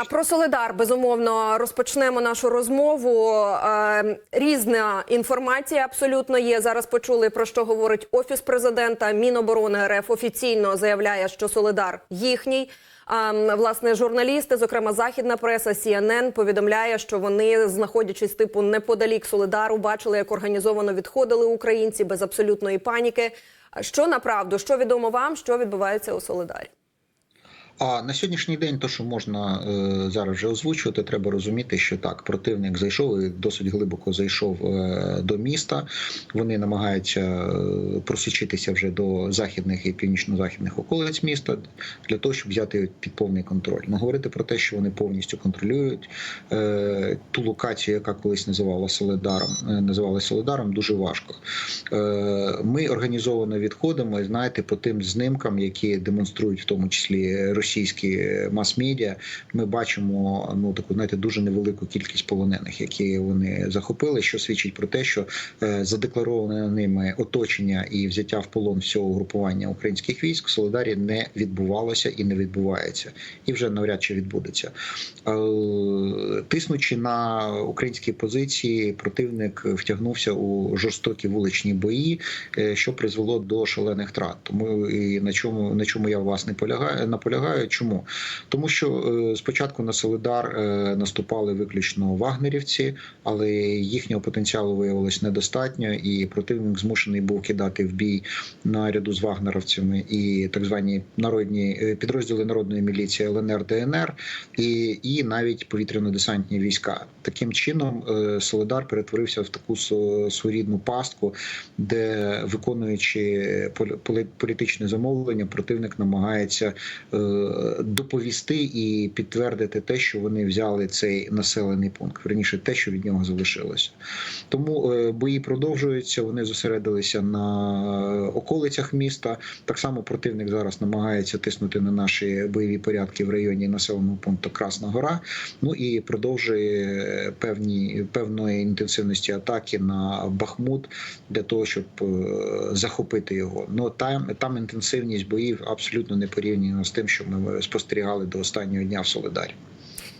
А про Солидар безумовно розпочнемо нашу розмову. Е, Різна інформація абсолютно є. Зараз почули про що говорить офіс президента. Міноборони РФ офіційно заявляє, що Солидар їхній. Власне, журналісти, зокрема західна преса CNN, повідомляє, що вони, знаходячись типу неподалік Солидару, бачили, як організовано відходили українці без абсолютної паніки. Що направду, що відомо вам, що відбувається у Солидарі? А на сьогоднішній день, то що можна е, зараз вже озвучувати, треба розуміти, що так противник зайшов і досить глибоко зайшов е, до міста. Вони намагаються е, просічитися вже до західних і північно-західних околиць міста для того, щоб взяти під повний контроль. Ну говорити про те, що вони повністю контролюють е, ту локацію, яка колись називала Солидаром, е, називали Солидаром, дуже важко. Е, ми організовано відходимо, знаєте, по тим знимкам, які демонструють в тому числі російські мас-медіа, ми бачимо ну таку знаєте, дуже невелику кількість полонених, які вони захопили, що свідчить про те, що е, задеклароване ними оточення і взяття в полон всього групування українських військ в Солидарі не відбувалося і не відбувається, і вже навряд чи відбудеться. Е, Тиснучи на українські позиції, противник втягнувся у жорстокі вуличні бої, е, що призвело до шалених втрат. Тому і на чому на чому я власне полягаю наполягаю. Чому тому, що е, спочатку на Солидар е, наступали виключно вагнерівці, але їхнього потенціалу виявилось недостатньо, і противник змушений був кидати в бій наряду з вагнеровцями і так звані народні е, підрозділи народної міліції ЛНР ДНР і, і навіть повітряно-десантні війська. Таким чином Солидар перетворився в таку своєрідну пастку, де виконуючи полі- полі- політичне замовлення, противник намагається доповісти і підтвердити те, що вони взяли цей населений пункт, верніше те, що від нього залишилося. Тому е, бої продовжуються. Вони зосередилися на околицях міста. Так само противник зараз намагається тиснути на наші бойові порядки в районі населеного пункту Красна Гора. Ну і продовжує певні певної інтенсивності атаки на Бахмут для того, щоб е, захопити його. Ну там там інтенсивність боїв абсолютно не порівняна з тим, що ми спостерігали до останнього дня в Солидарі.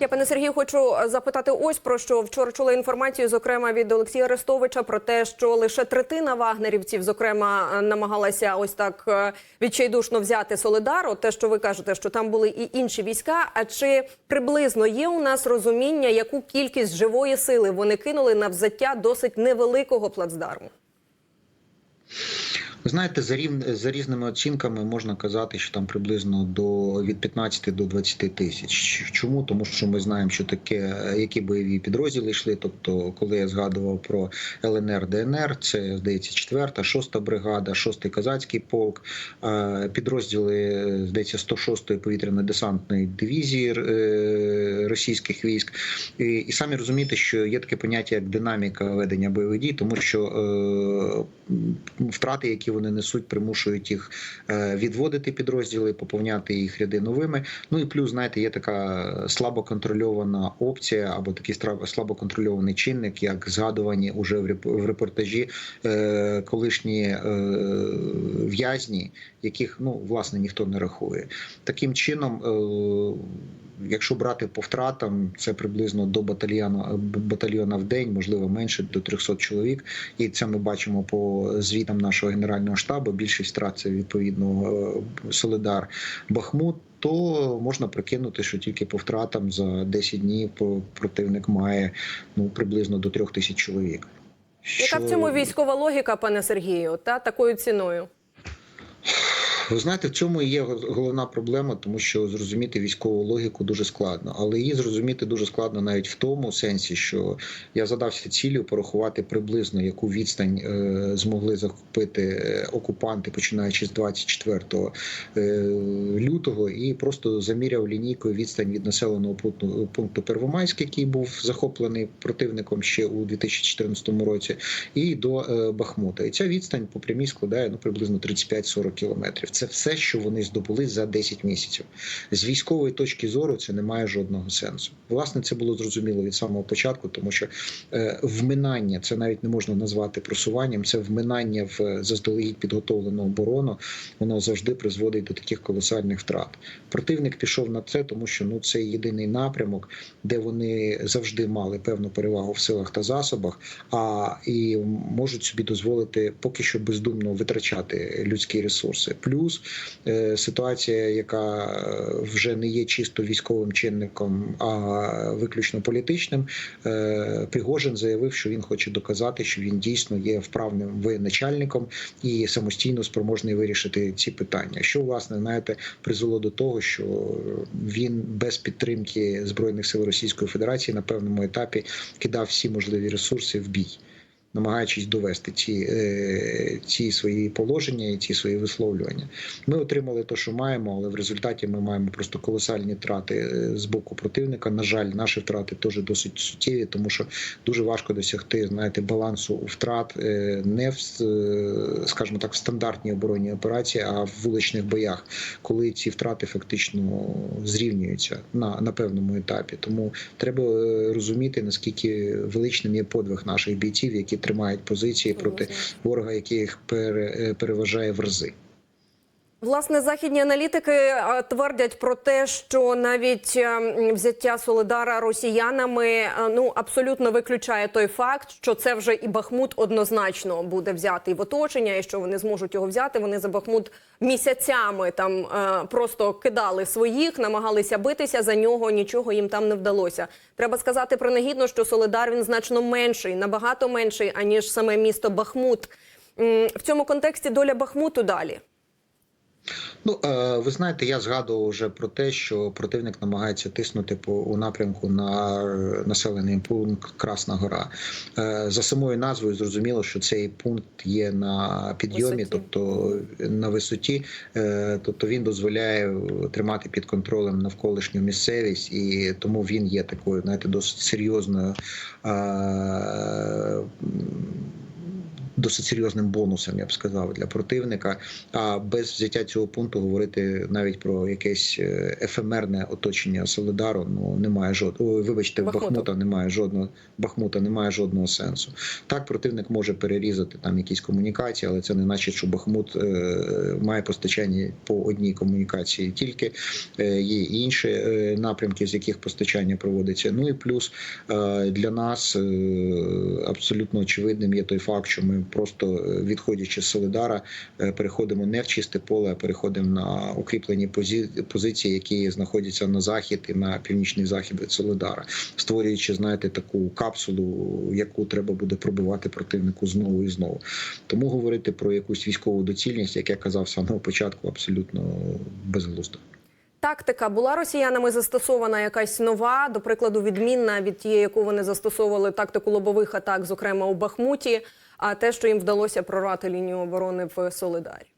Я пане Сергію, хочу запитати ось про що вчора чула інформацію, зокрема від Олексія Арестовича, про те, що лише третина вагнерівців, зокрема, намагалася ось так е, відчайдушно взяти Солидар. От Те, що ви кажете, що там були і інші війська. А чи приблизно є у нас розуміння, яку кількість живої сили вони кинули на взяття досить невеликого плацдарму? Ви знаєте, за рів... за різними оцінками можна казати, що там приблизно до від 15 до 20 тисяч. Чому? Тому що ми знаємо, що таке, які бойові підрозділи йшли. Тобто, коли я згадував про ЛНР, ДНР, це здається, 4-та, 6-та бригада, 6-й казацький полк, підрозділи здається 106-ї повітряно-десантної дивізії е, російських військ. І, і самі розумієте, що є таке поняття як динаміка ведення бойових дій, тому що е, втрати, які вони несуть, примушують їх е, відводити підрозділи, поповняти їх ряди новими. Ну і плюс, знаєте, є така слабо контрольована опція або такий слабо контрольований чинник, як згадувані уже в репортажі е, колишні е, в'язні, яких ну власне ніхто не рахує. Таким чином. Якщо брати по втратам, це приблизно до батальйону батальйона в день, можливо менше до 300 чоловік. І це ми бачимо по звітам нашого генерального штабу. Більшість втрат це відповідно е, Солидар Бахмут. То можна прикинути, що тільки по втратам за 10 днів противник має ну приблизно до трьох тисяч чоловік. Яка в цьому військова логіка, пане Сергію? Та такою ціною? Ви знаєте, в цьому і є головна проблема, тому що зрозуміти військову логіку дуже складно, але її зрозуміти дуже складно навіть в тому сенсі, що я задався цілею порахувати приблизно яку відстань е, змогли захопити е, окупанти, починаючи з 24 е, лютого, і просто заміряв лінійкою відстань від населеного пункту, пункту Первомайськ, який був захоплений противником ще у 2014 році, і до Бахмута. І ця відстань по прямій складає ну приблизно 35-40 кілометрів. Це все, що вони здобули за 10 місяців. З військової точки зору це не має жодного сенсу. Власне, це було зрозуміло від самого початку, тому що е, вминання це навіть не можна назвати просуванням. Це вминання в заздалегідь підготовлену оборону. Воно завжди призводить до таких колосальних втрат. Противник пішов на це, тому що ну це єдиний напрямок, де вони завжди мали певну перевагу в силах та засобах, а і можуть собі дозволити поки що бездумно витрачати людські ресурси. Плюс е, ситуація, яка е, вже не є чисто військовим чинником, а виключно політичним. Е, Пригожин заявив, що він хоче доказати, що він дійсно є вправним воєначальником і самостійно спроможний вирішити ці питання. Що власне знаєте, призвело до того, що він без підтримки збройних сил Російської Федерації на певному етапі кидав всі можливі ресурси в бій. Намагаючись довести ці, е, ці свої положення і ці свої висловлювання, ми отримали те, що маємо, але в результаті ми маємо просто колосальні втрати е, з боку противника. На жаль, наші втрати теж досить суттєві, тому що дуже важко досягти знаєте, балансу втрат е, не в скажімо так, в стандартній оборонній операції, а в вуличних боях, коли ці втрати фактично зрівнюються на, на певному етапі. Тому треба розуміти наскільки величним є подвиг наших бійців, які тримають позиції проти ворога, який їх е, переважає в рази. Власне, західні аналітики е, твердять про те, що навіть е, взяття Солидара росіянами е, ну абсолютно виключає той факт, що це вже і Бахмут однозначно буде взятий в оточення, і що вони зможуть його взяти. Вони за Бахмут місяцями там просто кидали своїх, намагалися битися за нього. Нічого їм там не вдалося. Треба сказати принагідно, що Солидар він значно менший, набагато менший аніж саме місто Бахмут. В цьому контексті доля Бахмуту далі. Ну е, ви знаєте, я згадував вже про те, що противник намагається тиснути по у напрямку на е, населений пункт Красна Гора. Е, За самою назвою зрозуміло, що цей пункт є на підйомі, Висоті. тобто на висоті, тобто він дозволяє тримати під контролем навколишню місцевість, і тому він є такою, знаєте, досить серйозною. Досить серйозним бонусом, я б сказав, для противника. А без взяття цього пункту говорити навіть про якесь е, ефемерне оточення Солидару ну немає жодного. Вибачте, Бахмуту. Бахмута немає жодного Бахмута, немає жодного сенсу. Так, противник може перерізати там якісь комунікації, але це не значить, що Бахмут е, має постачання по одній комунікації. Тільки е, є інші е, напрямки, з яких постачання проводиться. Ну і плюс е, для нас е, абсолютно очевидним є той факт, що ми просто е, відходячи з Солидара, е, переходимо не в чисте поле, а переходимо на укріплені позиції, які знаходяться на захід і на північний захід від Солидара, створюючи, знаєте, таку капсулу, яку треба буде пробивати противнику знову і знову. Тому говорити про якусь військову доцільність, як я казав самого початку, абсолютно безглуздо. Тактика була росіянами застосована якась нова, до прикладу, відмінна від тієї, яку вони застосовували тактику лобових атак, зокрема у Бахмуті. А те, що їм вдалося прорвати лінію оборони в Солидарі.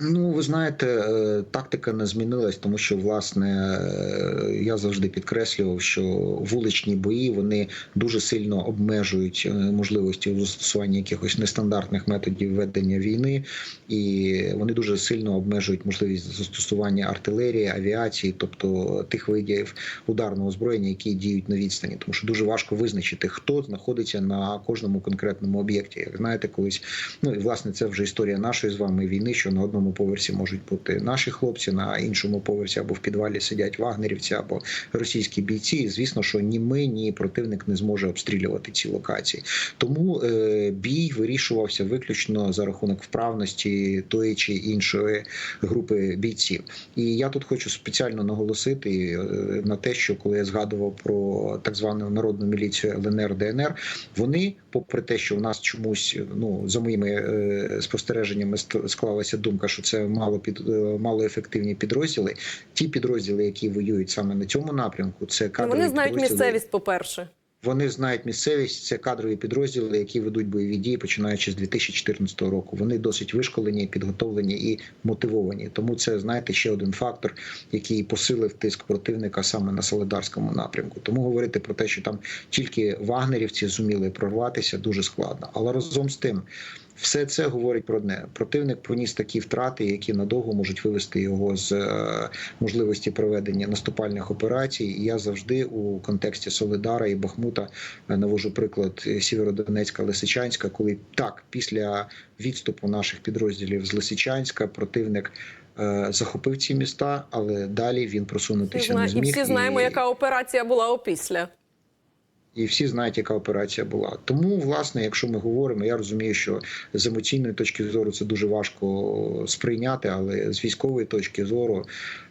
Ну, ви знаєте, е, тактика не змінилась, тому що власне е, я завжди підкреслював, що вуличні бої вони дуже сильно обмежують е, можливості застосування якихось нестандартних методів ведення війни, і вони дуже сильно обмежують можливість застосування артилерії, авіації, тобто тих видів ударного озброєння, які діють на відстані, тому що дуже важко визначити, хто знаходиться на кожному конкретному об'єкті. Як знаєте, колись ну і власне це вже історія нашої з вами війни, що на одному поверсі можуть бути наші хлопці, на іншому поверсі або в підвалі сидять вагнерівці або російські бійці. І, звісно, що ні ми, ні противник не зможе обстрілювати ці локації. Тому е, бій вирішувався виключно за рахунок вправності тої чи іншої групи бійців. І я тут хочу спеціально наголосити е, на те, що коли я згадував про так звану народну міліцію ЛНР ДНР, вони, попри те, що в нас чомусь, ну за моїми е, спостереженнями, склалася думка, що це мало під е, малоефективні підрозділи. Ті підрозділи, які воюють саме на цьому напрямку, це Ну, кадрові вони знають підрозділи. місцевість, по-перше. Вони знають місцевість, це кадрові підрозділи, які ведуть бойові дії починаючи з 2014 року. Вони досить вишколені, підготовлені і мотивовані. Тому це знаєте ще один фактор, який посилив тиск противника саме на Солидарському напрямку. Тому говорити про те, що там тільки вагнерівці зуміли прорватися, дуже складно. Але разом з тим. Все це говорить про одне. Противник поніс такі втрати, які надовго можуть вивести його з е, можливості проведення наступальних операцій. І я завжди у контексті Солидара і Бахмута е, навожу приклад е, Сєвєродонецька, Лисичанська, коли так після відступу наших підрозділів з Лисичанська противник. Захопив ці міста, але далі він просунутися не І всі знаємо, і- яка операція була опісля. І всі знають, яка операція була. Тому, власне, якщо ми говоримо, я розумію, що з емоційної точки зору це дуже важко сприйняти, але з військової точки зору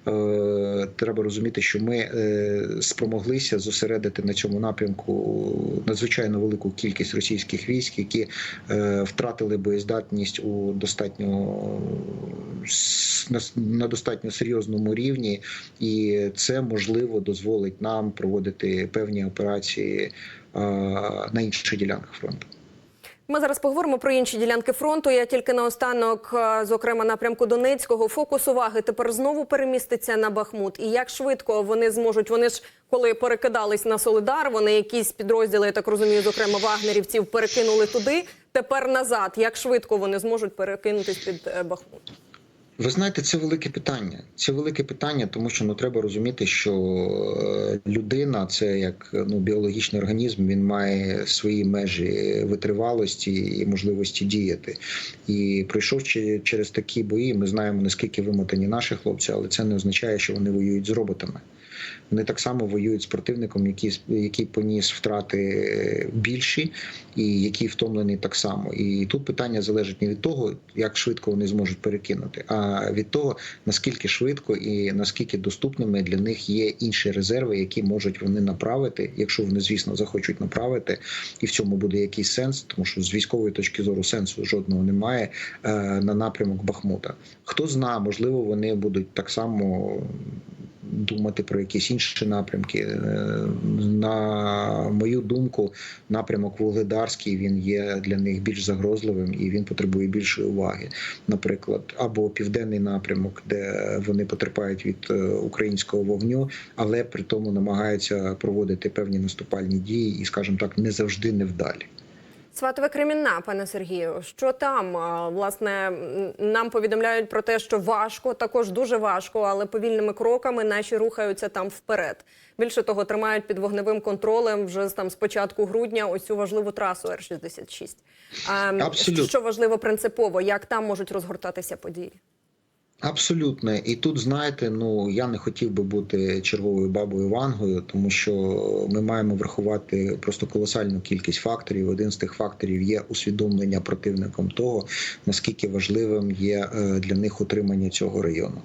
е, треба розуміти, що ми е, спромоглися зосередити на цьому напрямку надзвичайно велику кількість російських військ, які е, втратили боєздатність у достатньо на, на достатньо серйозному рівні, і це можливо дозволить нам проводити певні операції е, на інших ділянках фронту. Ми зараз поговоримо про інші ділянки фронту. Я тільки наостанок, е, зокрема напрямку Донецького, фокус уваги тепер знову переміститься на Бахмут. І як швидко вони зможуть? Вони ж коли перекидались на Солидар, вони якісь підрозділи, я так розумію, зокрема вагнерівців, перекинули туди. Тепер назад. Як швидко вони зможуть перекинутись під е, Бахмут? Ви знаєте, це велике питання. Це велике питання, тому що ну треба розуміти, що е, людина це як ну біологічний організм, він має свої межі витривалості і можливості діяти. І пройшовши через такі бої, ми знаємо наскільки вимотані наші хлопці, але це не означає, що вони воюють з роботами. Вони так само воюють з противником, який, який поніс втрати більші, і який втомлений так само. І тут питання залежить не від того, як швидко вони зможуть перекинути, а від того наскільки швидко і наскільки доступними для них є інші резерви, які можуть вони направити, якщо вони, звісно, захочуть направити, і в цьому буде якийсь сенс, тому що з військової точки зору сенсу жодного немає е, на напрямок Бахмута. Хто знає, можливо, вони будуть так само думати про якісь інші напрямки. Е, На мою думку, напрямок Вугледарський він є для них більш загрозливим і він потребує більшої уваги. Наприклад, або південний напрямок, де вони потерпають від е, українського вогню, але при тому намагаються проводити певні наступальні дії і, скажімо так, не завжди невдалі. Сватове Кремінна, пане Сергію, що там власне нам повідомляють про те, що важко, також дуже важко, але повільними кроками наші рухаються там вперед. Більше того, тримають під вогневим контролем вже там з початку грудня ось цю важливу трасу Р-66. А, Абсолютно. Що важливо принципово, як там можуть розгортатися події? Абсолютно, і тут знаєте, ну я не хотів би бути черговою бабою Вангою, тому що ми маємо врахувати просто колосальну кількість факторів. Один з тих факторів є усвідомлення противником того, наскільки важливим є е, для них утримання цього району.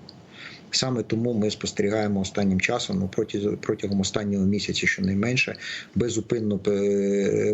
Саме тому ми спостерігаємо останнім часом, ну проти протягом останнього місяця, щонайменше, безупинно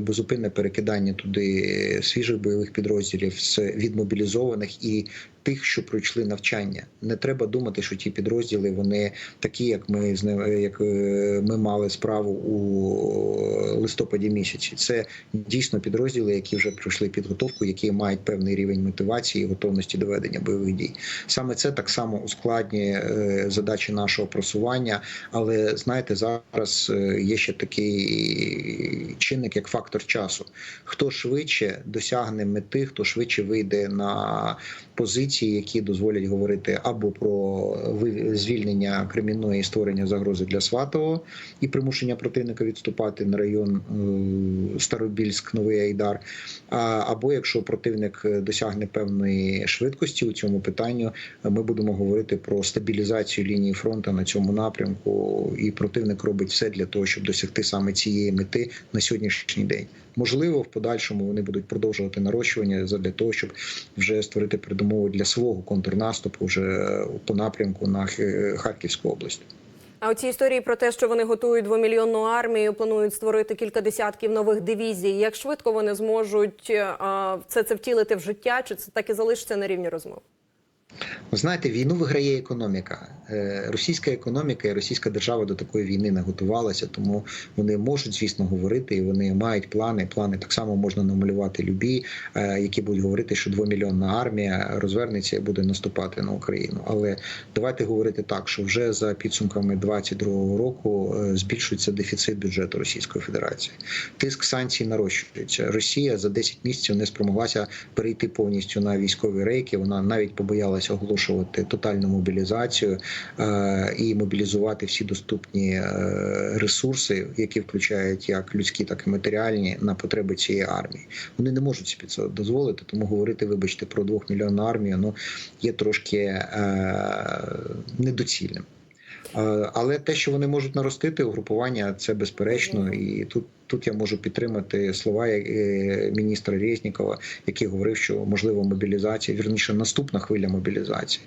безупинне перекидання туди свіжих бойових підрозділів з відмобілізованих і тих, що пройшли навчання. Не треба думати, що ті підрозділи вони такі, як ми з як е, ми мали справу у листопаді місяці. Це дійсно підрозділи, які вже пройшли підготовку, які мають певний рівень мотивації і готовності до ведення бойових дій. Саме це так само ускладнює е, задачі нашого просування. Але знаєте, зараз е, є ще такий чинник, як фактор часу. Хто швидше досягне мети, хто швидше вийде на позиції, які дозволять говорити або про ви- звільнення Кремінної і створення загрози для Сватового і примушення противника відступати на район е, Старобільськ, Новий Айдар. Або якщо противник е, досягне певної швидкості у цьому питанню, е, ми будемо говорити про стабілізацію лінії фронту на цьому напрямку, і противник робить все для того, щоб досягти саме цієї мети на сьогоднішній день. Можливо, в подальшому вони будуть продовжувати нарощування для того, щоб вже створити передумови для свого контрнаступу вже по напрямку на Харківську область. А оці історії про те, що вони готують двомільйонну армію, планують створити кілька десятків нових дивізій. Як швидко вони зможуть це це втілити в життя, чи це так і залишиться на рівні розмов? Ви знаєте, війну виграє економіка. Е, Російська економіка і російська держава до такої війни не готувалася, тому вони можуть, звісно, говорити, і вони мають плани. Плани так само можна намалювати любі, е, які будуть говорити, що двомільйонна армія розвернеться і буде наступати на Україну. Але давайте говорити так, що вже за підсумками 2022 року е, збільшується дефіцит бюджету Російської Федерації. Тиск санкцій нарощується. Росія за 10 місяців не спромоглася перейти повністю на військові рейки. Вона навіть побоялася оголошувати тотальну мобілізацію е, і мобілізувати всі доступні е, ресурси, які включають як людські, так і матеріальні, на потреби цієї армії. Вони не можуть собі це дозволити, тому говорити, вибачте, про двохмільйонну армію ну є трошки е, недоцільним. Але те, що вони можуть наростити угрупування, це безперечно, і тут. Тут я можу підтримати слова е, міністра Резнікова, який говорив, що можливо мобілізація, вірніше наступна хвиля мобілізації.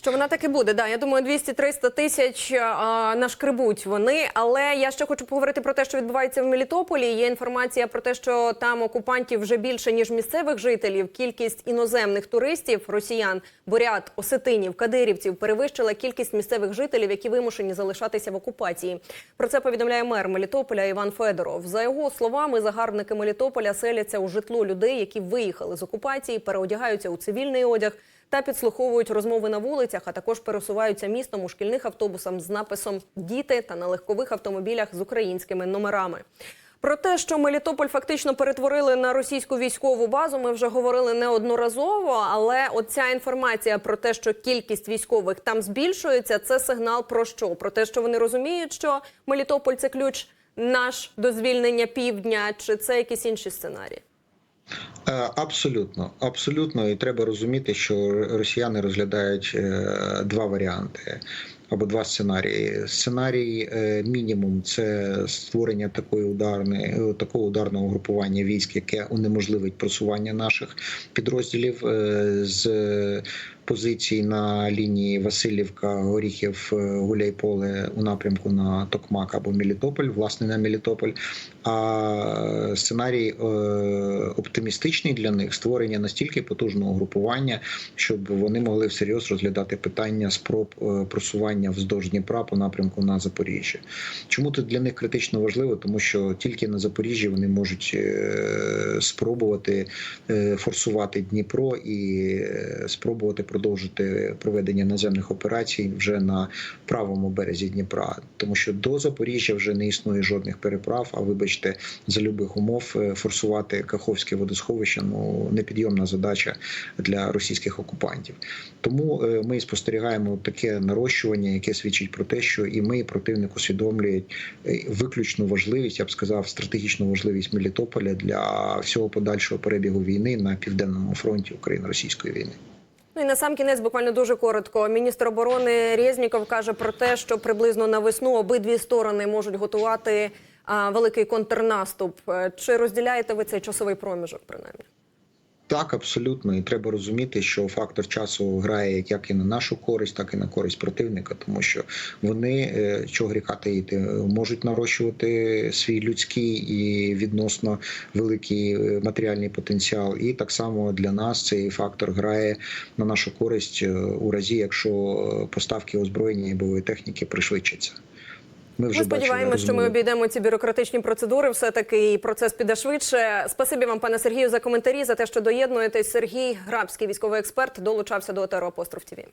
Що вона так і буде. Да, я думаю, 200-300 тисяч а, нашкребуть вони. Але я ще хочу поговорити про те, що відбувається в Мелітополі. Є інформація про те, що там окупантів вже більше ніж місцевих жителів. Кількість іноземних туристів, росіян, бурят, осетинів, кадирівців перевищила кількість місцевих жителів, які вимушені залишатися в окупації. Про це повідомляє мер Мелітополя Іван Федоров. За його словами, загарбники Мелітополя селяться у житло людей, які виїхали з окупації, переодягаються у цивільний одяг та підслуховують розмови на вулицях, а також пересуваються містом у шкільних автобусах з написом Діти та на легкових автомобілях з українськими номерами. Про те, що Мелітополь фактично перетворили на російську військову базу, ми вже говорили неодноразово. Але оця інформація про те, що кількість військових там збільшується, це сигнал про що? Про те, що вони розуміють, що Мелітополь це ключ наш до звільнення півдня, чи це якісь інші сценарії? Е, Абсолютно, абсолютно, і треба розуміти, що росіяни розглядають е, два варіанти або два сценарії. Сценарій е, мінімум це створення такої ударної такого ударного групування військ, яке унеможливить просування наших підрозділів з позицій на лінії Васильівка, Горіхів, е, Гуляйполе у напрямку на Токмак або Мелітополь, власне на Мелітополь. А сценарій е, оптимістичний для них створення настільки потужного групування, щоб вони могли всерйоз розглядати питання спроб е, просування вздовж Дніпра по напрямку на Запоріжжя. Чому це для них критично важливо? Тому що тільки на Запоріжжі вони можуть е, спробувати е, форсувати Дніпро і е, спробувати продовжити проведення наземних операцій вже на правому березі Дніпра, тому що до Запоріжжя вже не існує жодних переправ. А вибачте, за любих умов е, форсувати Каховське водосховище ну непідйомна задача для російських окупантів. Тому е, ми спостерігаємо таке нарощування, яке свідчить про те, що і ми, і противник усвідомлюють е, виключну важливість, я б сказав, стратегічну важливість Мелітополя для всього подальшого перебігу війни на південному фронті України-російської війни. Ну і на сам кінець буквально дуже коротко. Міністр оборони Резніков каже про те, що приблизно на весну обидві сторони можуть готувати а, великий контрнаступ. Е, Чи розділяєте ви цей часовий проміжок? Принаймні, Так, абсолютно, і треба розуміти, що фактор часу грає як і на нашу користь, так і на користь противника, тому що вони е, чого гріха таїти, можуть нарощувати свій людський і відносно великий е, матеріальний потенціал. І так само для нас цей фактор грає на нашу користь е, у разі, якщо поставки озброєння і бойової техніки пришвидшаться. Ми вже ми сподіваємося, що ми обійдемо ці бюрократичні процедури. Все таки і процес піде швидше. Спасибі вам, пане Сергію, за коментарі за те, що доєднуєтесь. Сергій Грабський, військовий експерт, долучався до ТРО Апостроф ТІВІ.